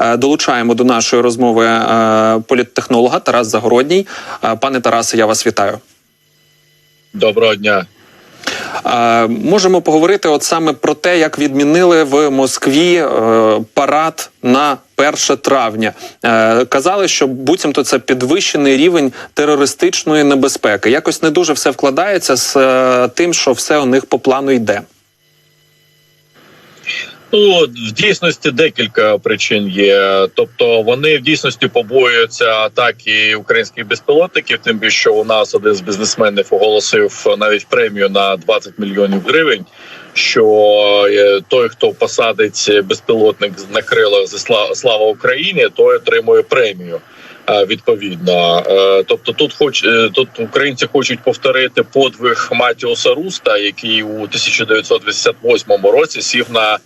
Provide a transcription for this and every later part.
Е, Долучаємо до нашої розмови е, політтехнолога Тарас Загородній. Е, Пане Тарасе, я вас вітаю. Доброго дня. Можемо поговорити от саме про те, як відмінили в Москві парад на 1 травня. Казали, що буцімто це підвищений рівень терористичної небезпеки. Якось не дуже все вкладається з тим, що все у них по плану йде. Ну в дійсності декілька причин є. Тобто вони в дійсності побоюються атаки українських безпілотників. Тим більше що у нас один з бізнесменів оголосив навіть премію на 20 мільйонів гривень. Що е, той, хто посадить безпілотник на крилах зі «Сла- слава Україні, той отримує премію. е, Відповідно, Е, тобто тут хоч тут українці хочуть повторити подвиг Матіуса Руста, який у 1988 році сів на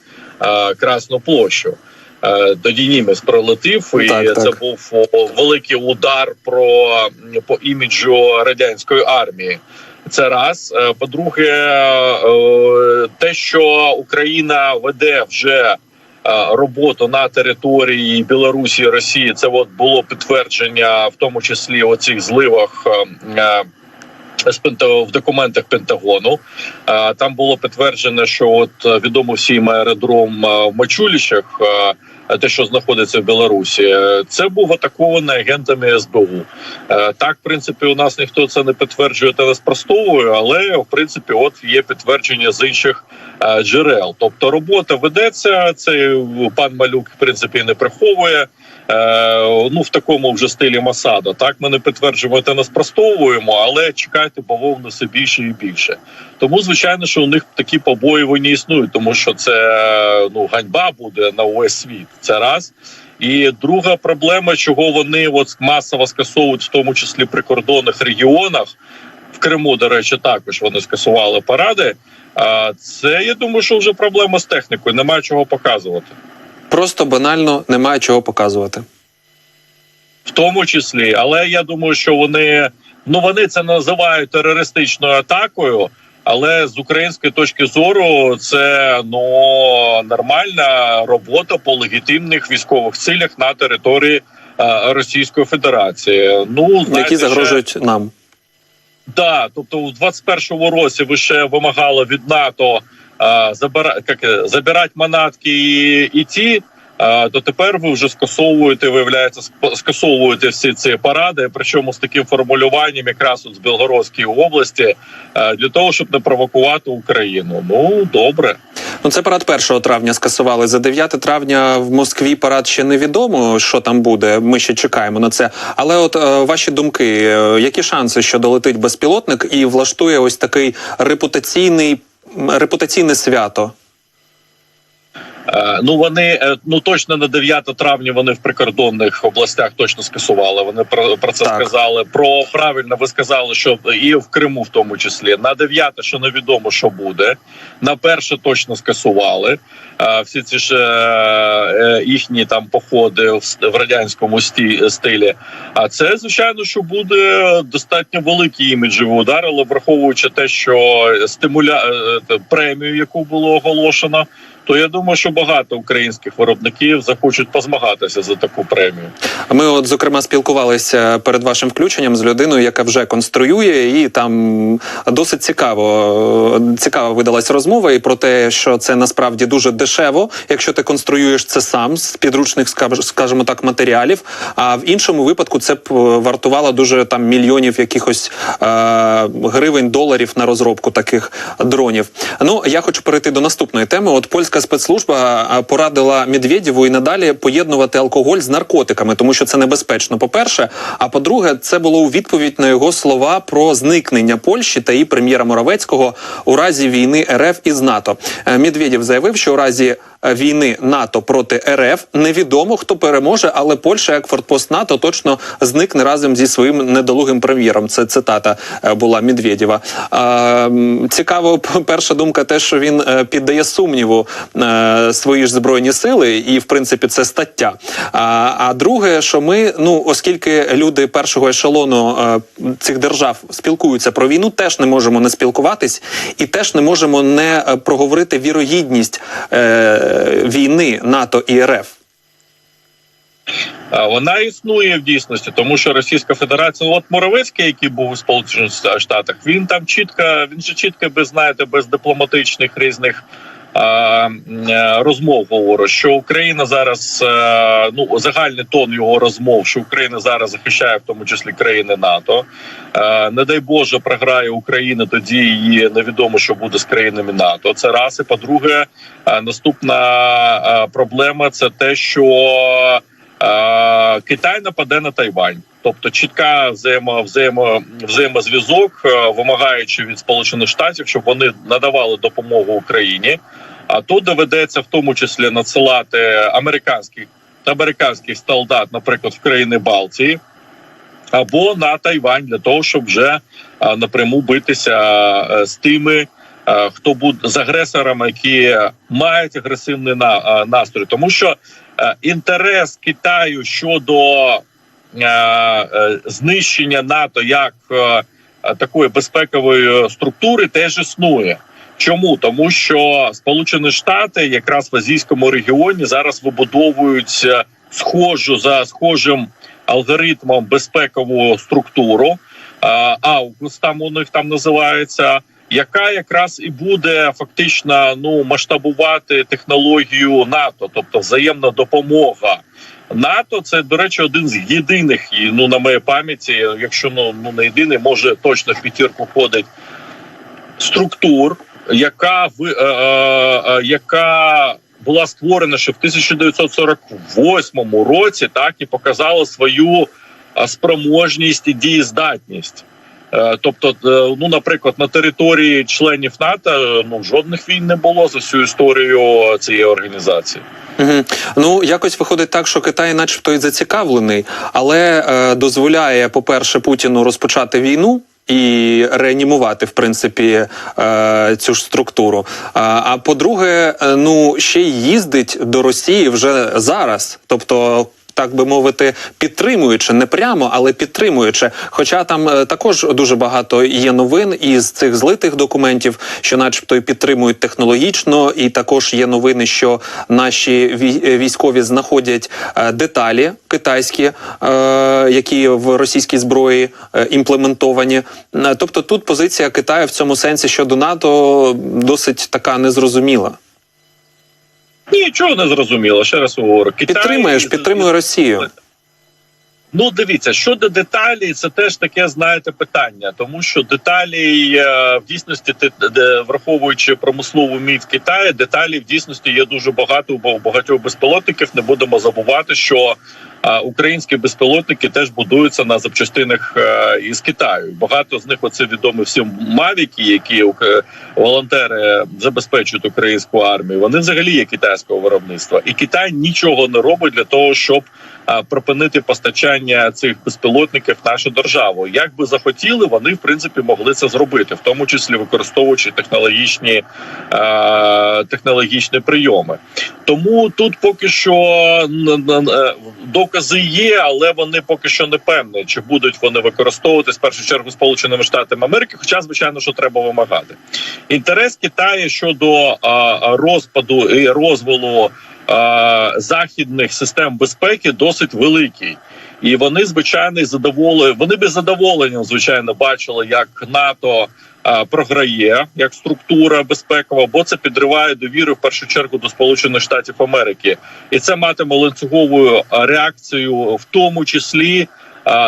Красну площу. Е, Тоді німець пролетів, і Так, це так. був великий удар про по іміджу радянської армії. Це раз. Е, По-друге, е, те, що Україна веде вже е, роботу на території Білорусі і Росії, це от було підтвердження, в тому числі у цих зливах. В документах Пентагону. Там було підтверджено, що от е, відомо всім аеродром е, в Мачуліщах, е, те, що знаходиться в Білорусі, е, це був атакований агентами СБУ. Е, Так, в принципі, у нас ніхто це не підтверджує та не спростовує, але в принципі, от є підтвердження з інших е, джерел. Тобто робота ведеться. Це пан Малюк, в принципі, не приховує. Е, ну в такому вже стилі Масада. Так ми не підтверджуємо та не спростовуємо, але чекайте бавовни все більше і більше. Тому звичайно, що у них такі побоювання існують, тому що це ну ганьба буде на увесь світ. Це раз. І друга проблема, чого вони от масово скасовують, в тому числі при кордонних регіонах. В Криму, до речі, також вони скасували паради. А це я думаю, що вже проблема з технікою. Немає чого показувати. Просто банально немає чого показувати. в тому числі. Але я думаю, що вони ну вони це називають терористичною атакою. Але з української точки зору це ну нормальна робота по легітимних військових цілях на території е, Російської Федерації. Ну знаєте, які ще- загрожують нам. Да, тобто у 21-му році ви ще вимагали від НАТО а, забира, як, е, забирати манатки і, і ті. То тепер ви вже скасовуєте, виявляється, ск- скасовуєте всі ці паради, причому з таким формулюванням, якраз от з Білгородської області, для того, щоб не провокувати Україну. Ну добре. Ну, це парад 1 травня скасували. За 9 травня в Москві парад ще невідомо, що там буде. Ми ще чекаємо на це. Але от е, ваші думки, е, які шанси, що долетить безпілотник і влаштує ось такий репутаційний репутаційне свято? Е, Ну вони е, ну точно на 9 травня вони в прикордонних областях точно скасували. Вони про, про це Так. сказали. Про правильно ви сказали, що і в Криму, в тому числі на 9 що невідомо, що буде. На перше точно скасували. Е, Всі ці ж їхні там походи в, в радянському сті, стилі. А це звичайно, що буде достатньо великий іміджевий удар, але враховуючи те, що стимуля премію, яку було оголошено то я думаю, що багато українських виробників захочуть позмагатися за таку премію. Ми, от зокрема, спілкувалися перед вашим включенням з людиною, яка вже конструює, і там досить цікаво цікаво видалась розмова і про те, що це насправді дуже дешево, якщо ти конструюєш це сам з підручних, скажімо так, матеріалів. А в іншому випадку це б е, вартувало дуже там мільйонів якихось е, гривень, доларів на розробку таких дронів. Ну я хочу перейти до наступної теми. От польська спецслужба порадила Медведєву і надалі поєднувати алкоголь з наркотиками, тому що це небезпечно. По перше, а по-друге, це було у відповідь на його слова про зникнення Польщі та її прем'єра Моровецького у разі війни РФ із НАТО. Е, Медведєв заявив, що у разі війни НАТО проти РФ невідомо хто переможе, але Польща, як фортпост НАТО, точно зникне разом зі своїм недолугим прем'єром. Це цитата е, була Медведєва. Е, Цікаво, перша думка, те, що він е, піддає сумніву е, свої ж збройні сили, і в принципі це стаття. А, друге, що ми, ну оскільки люди першого ешелону е, цих держав спілкуються про війну, теж не можемо не спілкуватись, і теж не можемо не е, проговорити вірогідність е, війни НАТО і РФ. Вона існує в дійсності, тому що Російська Федерація, от Моровецький, який був у Сполучених Штатах, він там чітко, він же чітко без знаєте, без дипломатичних різних розмов говорить, що Україна зараз е, ну загальний тон його розмов, що Україна зараз захищає в тому числі країни НАТО. Е, Не дай Боже, програє Україна, тоді її невідомо, що буде з країнами НАТО. Це раз. І по-друге, е, наступна е, проблема це те, що е, Китай нападе на Тайвань. Тобто чітка взаємо, взаємо, взаємозв'язок, е, вимагаючи від Сполучених Штатів, щоб вони надавали допомогу Україні. А тут доведеться в тому числі надсилати американських американських солдат, наприклад, в країни Балтії або на Тайвань для того, щоб вже напряму битися е, з тими, е, хто буде з агресорами, які мають агресивний настрій, тому що е, інтерес Китаю щодо е, е, знищення НАТО як е, е, такої безпекової структури теж існує. Чому тому, що Сполучені Штати якраз в азійському регіоні зараз вибудовують е, схожу за схожим алгоритмом безпекову структуру. е, Аукус там у них там називається, яка якраз і буде фактично ну масштабувати технологію НАТО, тобто взаємна допомога. НАТО це до речі один з єдиних і ну на моїй пам'яті, якщо ну, ну не єдиний, може точно в п'ятірку входить структур, яка в е, е, е, яка була створена ще в 1948 році, так і показала свою е, спроможність і дієздатність. Е, Тобто, е, ну, наприклад, на території членів НАТО е, ну жодних війн не було за всю історію цієї організації. Угу. Ну якось виходить так, що Китай, начебто, і зацікавлений, але е, дозволяє, по-перше, Путіну розпочати війну. І реанімувати в принципі цю ж структуру. А, по-друге, ну ще й їздить до Росії вже зараз, тобто. Так би мовити, підтримуючи не прямо, але підтримуючи. Хоча там е, також дуже багато є новин із цих злитих документів, що, начебто, і підтримують технологічно, і також є новини, що наші е, військові знаходять е, деталі китайські, які в російській зброї імплементовані. Тобто, тут позиція Китаю в цьому сенсі щодо НАТО досить така незрозуміла. Нічого не зрозуміло. Ще раз говорю. Китай Підтримуєш, підтримує Росію. Ну, дивіться, щодо деталі, це теж таке, знаєте, питання, тому що деталі е, в дійсності, враховуючи промислову міць Китаю, деталі в дійсності є дуже багато, бо у багатьох безпілотників не будемо забувати, що українські безпілотники теж будуються на запчастинах е, із Китаю. Багато з них оце відомі всім мавіки, які волонтери забезпечують українську армію. Вони взагалі є китайського виробництва, і Китай нічого не робить для того, щоб а, припинити постачання цих безпілотників в нашу державу. Як би захотіли, вони в принципі могли це зробити, в тому числі використовуючи технологічні е, технологічні прийоми. Тому тут поки що е, докази є, але вони поки що не певні, чи будуть вони використовуватись в першу чергу Сполученими Штатами Америки. Хоча, звичайно, що треба вимагати. Інтерес Китаю щодо а, розпаду і розвалу а, західних систем безпеки досить великий. І вони звичайно задоволені. Вони би задоволенням, звичайно, бачили, як НАТО програє як структура безпекова, бо це підриває довіру в першу чергу до Сполучених Штатів Америки, і це матиме ланцюгову реакцію, в тому числі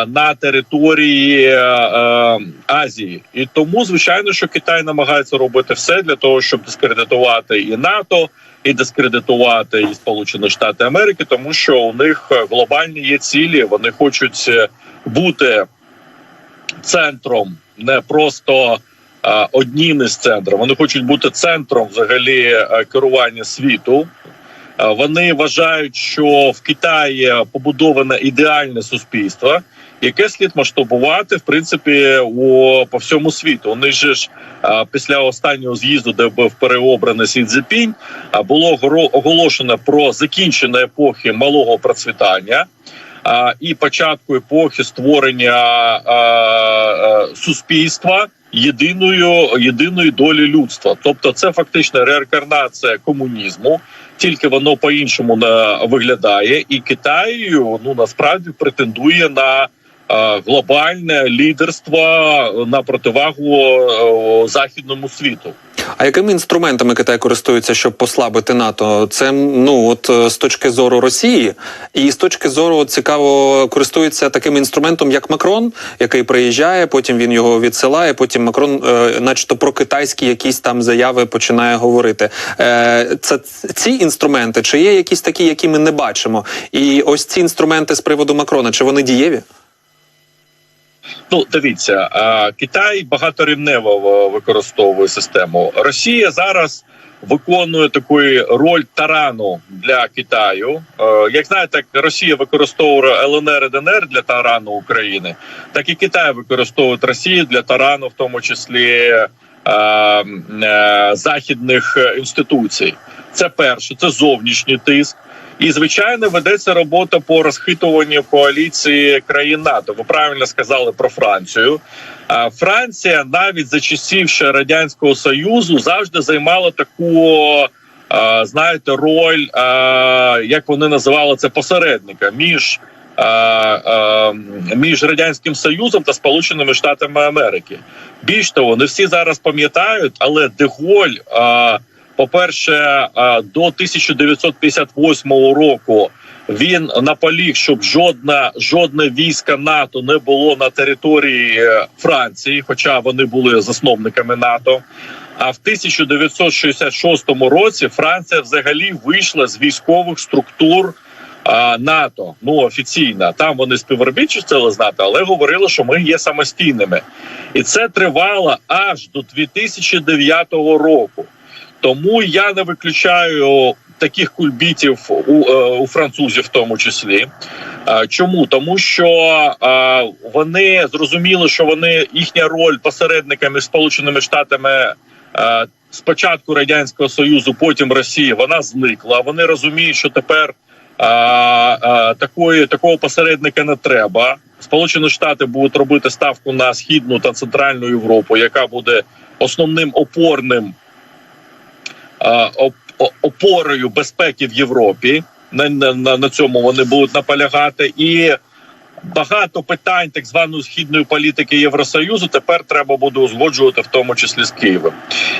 на території е, е, Азії, і тому звичайно, що Китай намагається робити все для того, щоб дискредитувати і НАТО, і дискредитувати і Сполучені Штати Америки, тому що у них е, глобальні є цілі. Вони хочуть е, бути центром, не просто е, одним із центрів. Вони хочуть бути центром взагалі е, керування світу. Е, Вони вважають, що в Китаї побудоване ідеальне суспільство, яке слід масштабувати в принципі у по всьому світу. Вони ж е, після останнього з'їзду, де був переобраний Сі Цзепінь, а було оголошено про закінчення епохи малого процвітання. І початку епохи створення суспільства єдиною єдиної долі людства, тобто це фактично реінкарнація комунізму, тільки воно по-іншому на виглядає, і Китай ну насправді претендує на е, глобальне лідерство на противагу е, західному світу. А якими інструментами Китай користується, щоб послабити НАТО? Це ну от е, з точки зору Росії, і з точки зору цікаво користується таким інструментом, як Макрон, який приїжджає, потім він його відсилає. Потім Макрон, е, начебто, про китайські якісь там заяви починає говорити. Е, це ці інструменти, чи є якісь такі, які ми не бачимо? І ось ці інструменти з приводу Макрона, чи вони дієві? Ну, дивіться, Китай багаторівнево е, використовує систему. Росія зараз виконує таку роль тарану для Китаю. Е, Як знаєте, Росія використовує ЛНР і ДНР для тарану України, так і Китай використовує Росію для тарану, в тому числі е, західних інституцій. Це перше, це зовнішній тиск. І звичайно ведеться робота по розхитуванню коаліції країн НАТО. Ви правильно сказали про Францію. Франція навіть за часів ще радянського союзу завжди займала таку, знаєте, роль, як вони називали це посередника між. Між радянським союзом та Сполученими Штатами Америки більш того, не всі зараз пам'ятають, але Деголь по-перше, а, до 1958 року він наполіг, щоб жодна жодне війська НАТО не було на території е, Франції, хоча вони були засновниками НАТО. А в 1966 році Франція взагалі вийшла з військових структур НАТО. Ну офіційно там вони співробітчили з НАТО, але говорили, що ми є самостійними, і це тривало аж до 2009 року. Тому я не виключаю таких кульбітів у, е, у французів, в тому числі. Е, Чому тому, що е, вони зрозуміли, що вони їхня роль посередника між Сполученими Штатами спочатку радянського союзу, потім Росії, вона зникла. Вони розуміють, що тепер такої такого посередника не треба. Сполучені Штати будуть робити ставку на східну та центральну Європу, яка буде основним опорним опорою безпеки в Європі. На, на, на, на цьому вони будуть наполягати, і багато питань так званої східної політики Євросоюзу тепер треба буде узгоджувати, в тому числі з Києвом.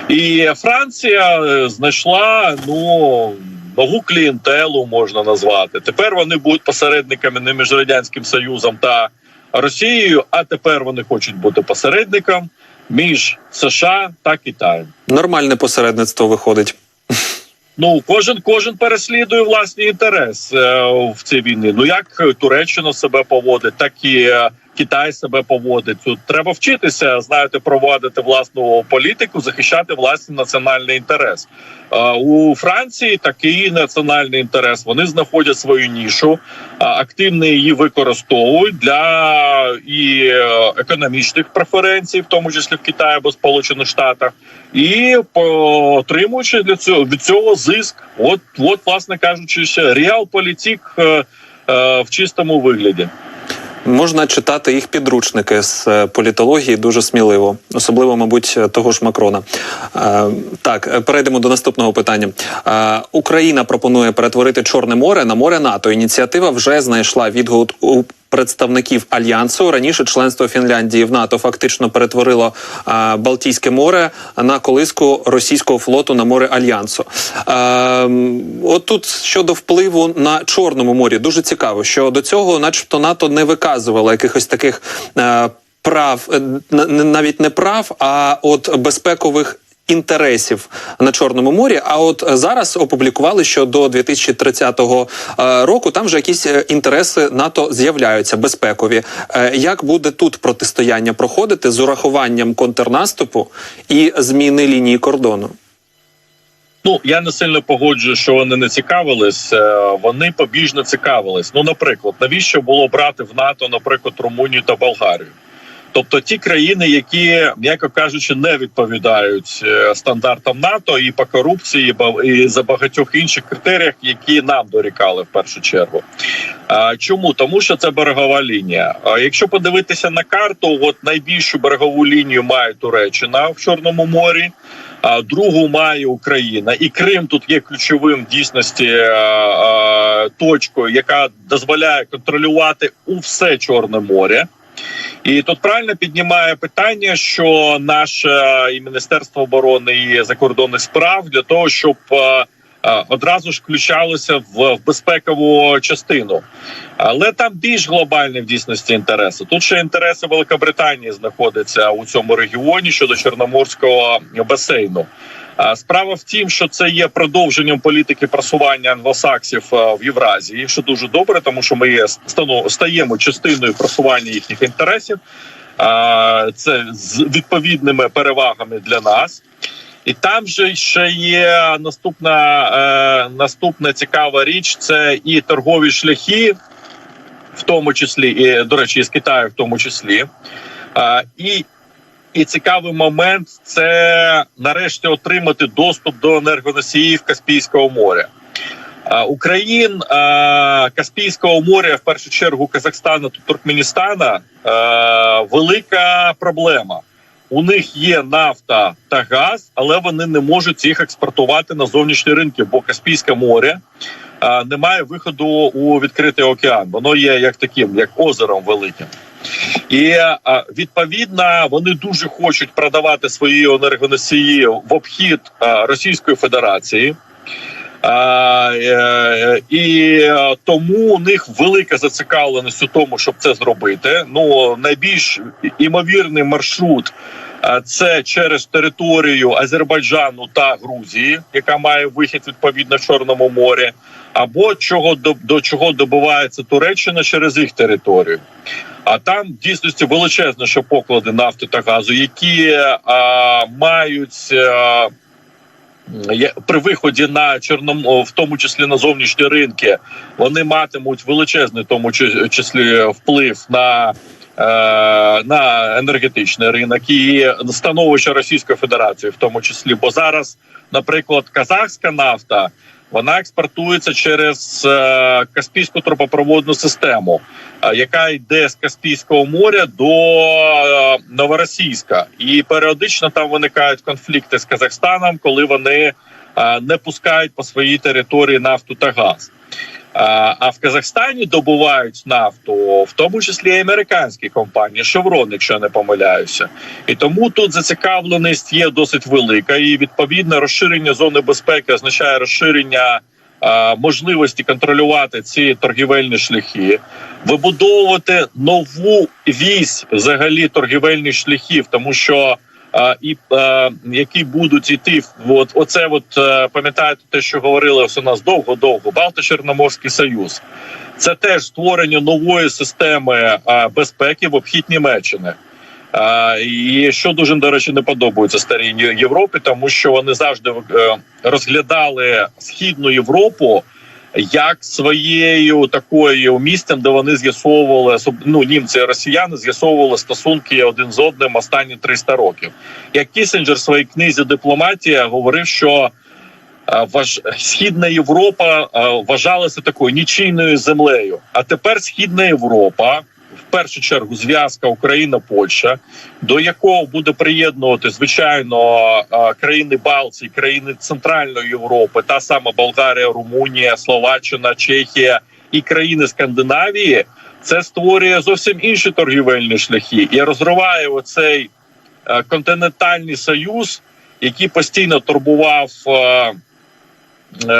І Франція е, знайшла ну нову клієнтелу, можна назвати. Тепер вони будуть посередниками не між радянським союзом та Росією, а тепер вони хочуть бути посередником між США та Китаєм. Нормальне посередництво виходить. Ну кожен кожен переслідує власний інтерес е, в цій війні. Ну як Туреччина себе поводить, так і е, Китай себе поводить. Тут треба вчитися, знаєте, проводити власну політику, захищати власний національний інтерес. У Франції такий національний інтерес. Вони знаходять свою нішу, активно її використовують для і е, економічних преференцій, в тому числі в Китаї або Сполучених Штатах, і отримуючи для цього від цього зиск. От, от, власне кажучи, ще реал-політик е, е, в чистому вигляді. Можна читати їх підручники з е, політології дуже сміливо, особливо, мабуть, е, того ж Макрона. Е, Так, перейдемо до наступного питання. Україна пропонує перетворити Чорне море на море НАТО. Ініціатива вже знайшла відгук у представників альянсу. Раніше членство Фінляндії в НАТО фактично перетворило е, Балтійське море на колиску російського флоту на море альянсу. Е, От тут щодо впливу на Чорному морі, дуже цікаво, що до цього, начебто, НАТО не виказувало якихось таких е, прав, е, навіть не прав, а от безпекових. Інтересів на чорному морі. А от зараз опублікували, що до 2030 е, року там вже якісь е, інтереси НАТО з'являються безпекові. Е, Як буде тут протистояння проходити з урахуванням контрнаступу і зміни лінії кордону? Ну я не сильно погоджую, що вони не цікавились. Вони побіжно цікавились. Ну, наприклад, навіщо було брати в НАТО, наприклад, Румунію та Болгарію? Тобто ті країни, які, м'яко кажучи, не відповідають е, стандартам НАТО і по корупції, і за багатьох інших критеріях, які нам дорікали в першу чергу. Чому? Тому що це берегова лінія. Якщо подивитися на карту, от найбільшу берегову лінію має Туреччина в Чорному морі. А другу має Україна, і Крим тут є ключовим дійсності е, е, точкою, яка дозволяє контролювати у все Чорне море. І тут правильно піднімає питання, що наше і Міністерство оборони і закордонних справ для того, щоб е, е, одразу ж включалося в безпекову частину. Але там більш глобальні в дійсності інтереси. Тут ще інтереси Великобританії знаходяться у цьому регіоні щодо Чорноморського басейну. Справа в тім, що це є продовженням політики просування англосаксів е, в Євразії, що дуже добре, тому що ми є стаємо частиною просування їхніх інтересів. Це з відповідними перевагами для нас. І там же ще є наступна, е, наступна цікава річ: це і торгові шляхи, в тому числі, і, до речі, і з Китаю, в тому числі. І, і цікавий момент це нарешті отримати доступ до енергоносіїв Каспійського моря. Україн Каспійського моря, в першу чергу Казахстана та Туркменістана, велика проблема. У них є нафта та газ, але вони не можуть їх експортувати на зовнішні ринки, бо Каспійське море не має виходу у відкритий океан. Воно є як таким, як озером великим. І відповідно вони дуже хочуть продавати свої енергоносії в обхід Російської Федерації. А, е, і е, тому у них велика зацікавленість у тому, щоб це зробити. Ну найбільш імовірний маршрут це через територію Азербайджану та Грузії, яка має вихід відповідно в Чорному морі, або чого до, до чого добувається Туреччина через їх територію. А там в дійсності величезні ще поклади нафти та газу, які а, мають. А, при виході на чорному, в тому числі на зовнішні ринки, вони матимуть величезний, в тому чи- числі вплив на. е, На енергетичний ринок і становище Російської Федерації, в тому числі, бо зараз, наприклад, казахська нафта вона експортується через е, Каспійську трубопроводну систему, е, яка йде з Каспійського моря до е, Новоросійська, і періодично там виникають конфлікти з Казахстаном, коли вони не пускають по своїй території нафту та газ. А в Казахстані добувають нафту, в тому числі і американські компанії, Шеврон, якщо не помиляюся, і тому тут зацікавленість є досить велика. І відповідно розширення зони безпеки означає розширення можливості контролювати ці торгівельні шляхи, вибудовувати нову вісь взагалі торгівельних шляхів, тому що. І а, які будуть іти от оце, от е, пам'ятаєте, те, що говорили ось у нас довго-довго, Балто-Чорноморський Союз. Це теж створення нової системи безпеки в обхід Німеччини. І що дуже до речі не подобається старій Європі, тому що вони завжди е, розглядали східну Європу як своєю такою місцем, де вони з'ясовували ну, німці і росіяни з'ясовували стосунки один з одним останні 300 років. Як Кісінджер в своїй книзі Дипломатія говорив, що е, важ... Східна Європа е, вважалася такою нічийною землею. А тепер Східна Європа, в першу чергу, зв'язка Україна-Польща, до якого буде приєднувати звичайно е, країни Балтії, країни Центральної Європи, та сама Болгарія, Румунія, Словаччина, Чехія і країни Скандинавії. Це створює зовсім інші торгівельні шляхи і розриває оцей е, континентальний союз, який постійно турбував. е,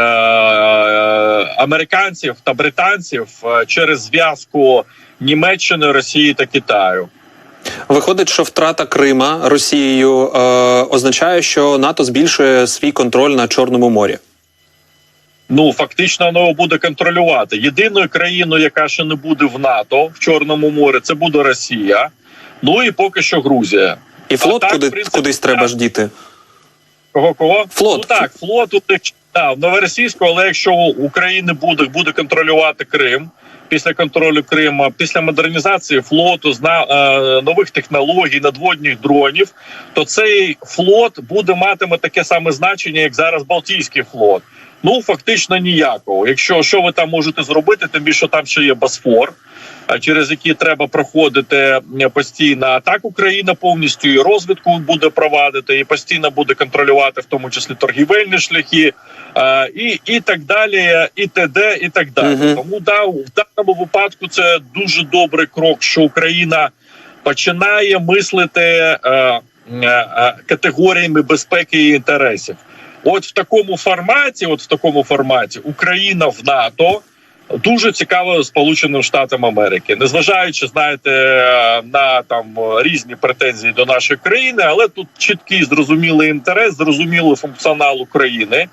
Американців та британців через зв'язку Німеччини, Росії та Китаю. Виходить, що втрата Крима Росією е, означає, що НАТО збільшує свій контроль на Чорному морі. Ну фактично воно його буде контролювати. Єдиною країною, яка ще не буде в НАТО в Чорному морі, це буде Росія. Ну і поки що Грузія. І флот так, куди, принципі, кудись треба ж діти. Кого кого? Флот. Ну так, флот у да, в новоросійську, але якщо України буде, буде контролювати Крим, після контролю Крима, після модернізації флоту, зна е, нових технологій, надводних дронів, то цей флот буде матиме таке саме значення, як зараз Балтійський флот. Ну фактично ніякого. Якщо що ви там можете зробити, тим більше там ще є Босфор, через які треба проходити постійно а так Україна повністю і розвідку буде провадити, і постійно буде контролювати, в тому числі торгівельні шляхи, і, і так далі, і т.д. і так далі. Мгм. Тому да, в даному випадку це дуже добрий крок, що Україна починає мислити е, е, е, категоріями безпеки і інтересів. От в такому форматі, от в такому форматі, Україна в НАТО дуже цікаво Сполученим Штатам Америки, незважаючи, знаєте, на там різні претензії до нашої країни, але тут чіткий зрозумілий інтерес, зрозумілий функціонал України.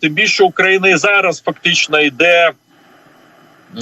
Тим більше Україна і зараз фактично йде.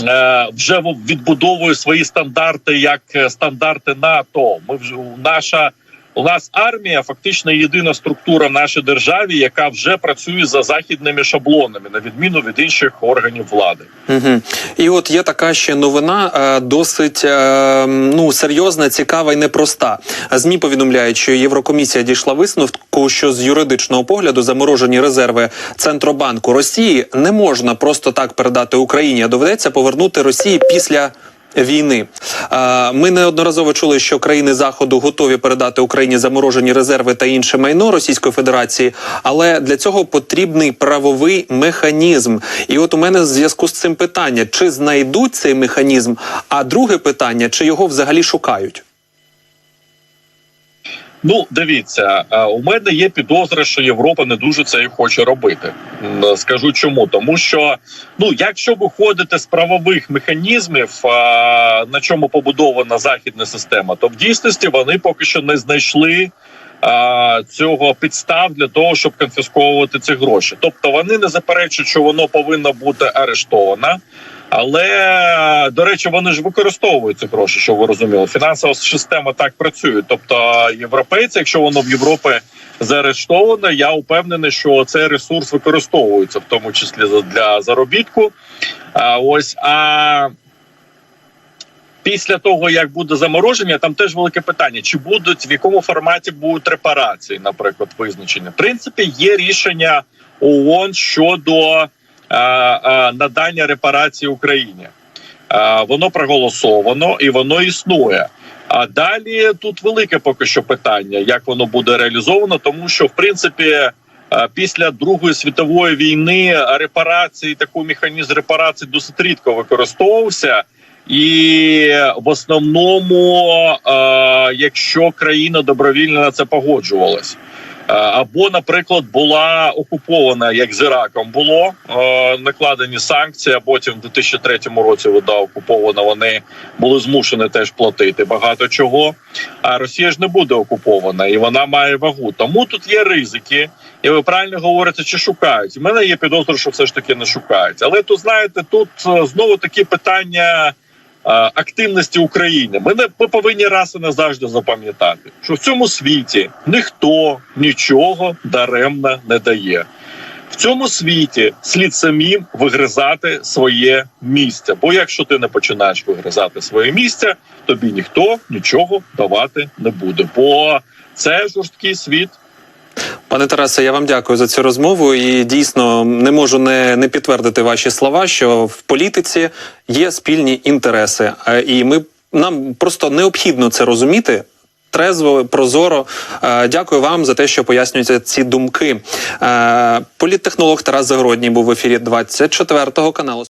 е, Вже відбудовує свої стандарти як е, стандарти НАТО. Ми вже наша у нас армія фактично єдина структура в нашій державі, яка вже працює за західними шаблонами, на відміну від інших органів влади. Угу. І от є така ще новина, е, досить е, ну серйозна, цікава і непроста. Змі повідомляють, що Єврокомісія дійшла висновку, що з юридичного погляду заморожені резерви Центробанку Росії не можна просто так передати Україні, а доведеться повернути Росії після. Війни ми неодноразово чули, що країни заходу готові передати Україні заморожені резерви та інше майно Російської Федерації, але для цього потрібний правовий механізм. І от у мене в зв'язку з цим питання: чи знайдуть цей механізм? А друге питання: чи його взагалі шукають? Ну, дивіться, е, у мене є підозра, що Європа не дуже це і хоче робити. Скажу чому, тому що ну, якщо виходити з правових механізмів, е, на чому побудована західна система, то в дійсності вони поки що не знайшли. е, Цього підстав для того, щоб конфісковувати ці гроші, тобто вони не заперечують, що воно повинно бути арештовано, але до речі, вони ж використовують ці гроші, щоб ви розуміли. Фінансова система так працює. Тобто, європейці, якщо воно в Європі заарештовано, я упевнений, що цей ресурс використовується, в тому числі для заробітку. А ось а. Після того, як буде замороження, там теж велике питання: чи будуть в якому форматі будуть репарації, наприклад, визначені. В принципі, є рішення ООН щодо надання репарації Україні. Е, воно проголосовано і воно існує. А далі тут велике поки що питання, як воно буде реалізовано, тому що в принципі. е, Після Другої світової війни репарації, такий механізм репарації досить рідко використовувався, і в основному, е, якщо країна добровільно на це погоджувалась. Е, Або, наприклад, була окупована, як з Іраком було е, накладені санкції. А потім в 2003 році вода окупована. Вони були змушені теж платити багато чого. А Росія ж не буде окупована, і вона має вагу. Тому тут є ризики, і ви правильно говорите, чи шукають. У мене є підозра, що все ж таки не шукають. Але тут знаєте, тут е, знову такі питання. Е, Активності України ми не ми повинні раз і назавжди запам'ятати, що в цьому світі ніхто нічого даремно не дає. В цьому світі слід самим вигризати своє місце. Бо якщо ти не починаєш вигризати своє місце, тобі ніхто нічого давати не буде. Бо це жорсткий світ. Пане Тарасе, я вам дякую за цю розмову. І дійсно не можу не, не підтвердити ваші слова, що в політиці є спільні інтереси, Е, і ми нам просто необхідно це розуміти. Трезво, прозоро, Е, дякую вам за те, що пояснюєте ці думки. Е, Політтехнолог Тарас Загородній був в ефірі 24 каналу.